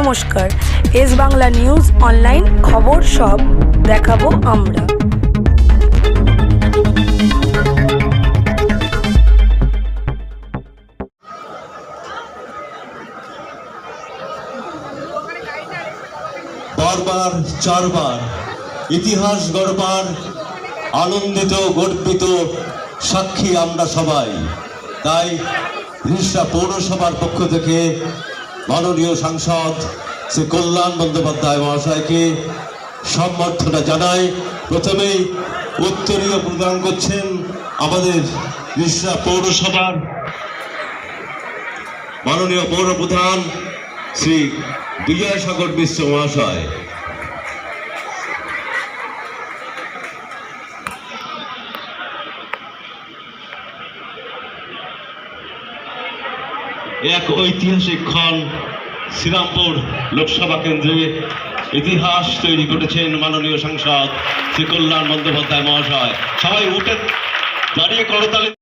নমস্কার। S Bangla news online খবর সব দেখাবো আমরা। বারবার, চারবার ইতিহাস গড়বার, আনন্দিত, গর্বিত সাক্ষী আমরা সবাই। তাই রিসা পৌরসভার পক্ষ থেকে মাননীয় সাংসদ শ্রী কল্যাণ বন্দ্যোপাধ্যায় মহাশয়কে সম্বর্ধনা জানাই। প্রথমেই উত্তরীয় প্রদান করছেন আমাদের বিশ্বা পৌরসভার মাননীয় পৌর প্রধান শ্রী বিজয় সাগর মিশ্র মহাশয়। এক ঐতিহাসিক ক্ষণ শ্রীরামপুর লোকসভা কেন্দ্রে ইতিহাস তৈরি করেছেন মাননীয় সাংসদ শ্রী কল্যাণ বন্দ্যোপাধ্যায় মহাশয়। সবাই উঠে দাঁড়িয়ে করতালি।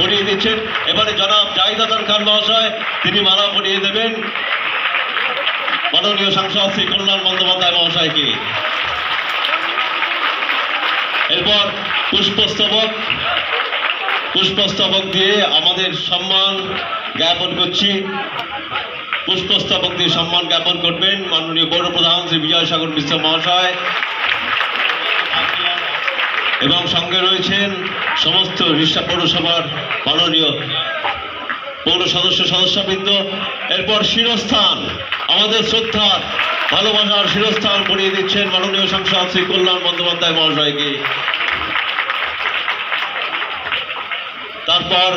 পড়িয়ে দিচ্ছেন। এবারে জনাব জাহিদ খান মহাশয়, তিনি মালা পড়িয়ে দেবেন। মাননীয় সাংসদ শ্রী কল্যাণ বন্দ্যোপাধ্যায় মহাশয়কে। এরপর পুষ্পস্তবক। পুষ্পস্তবক দিয়ে আমাদের সম্মান জ্ঞাপন করছি। পুষ্পস্তবক দিয়ে সম্মান জ্ঞাপন করবেন মাননীয় পৌর প্রধান শ্রী বিজয় সাগর মিশ্র মহাশয়। এবং সঙ্গে রয়েছেন সমস্ত রিষ্টা পৌরসভার মাননীয় পৌর সদস্য সদস্যবৃন্দ। এরপর শিরস্থান, আমাদের শ্রদ্ধার, ভালোবাসার শিরস্থান পড়িয়ে দিচ্ছেন মাননীয় সাংসদ শ্রী কল্যাণ বন্দ্যোপাধ্যায় মহাশয়কে। তারপর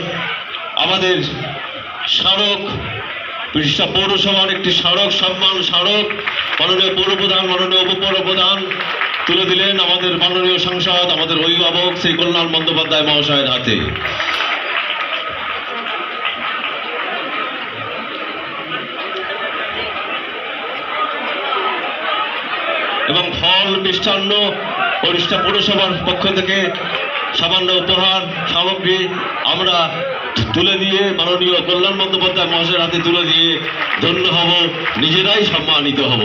আমাদের স্মারক রিষ্টা পৌরসভার একটি স্মারক, সম্মান স্মারক, মাননীয় পৌরপ্রধান, মাননীয় উপপৌরপ্রধান তুলে দিলেন আমাদের মাননীয় সাংসদ, আমাদের অভিভাবক শ্রী কল্যাণ বন্দ্যোপাধ্যায় মহাশয়ের হাতে। এবং ফল মিষ্টান্ন পরিষ্কার পৌরসভার পক্ষ থেকে সামান্য উপহার, সামগ্রী আমরা তুলে দিয়ে মাননীয় কল্যাণ বন্দ্যোপাধ্যায় মহাশয়ের হাতে তুলে দিয়ে ধন্য হব, নিজেরাই সম্মানিত হব।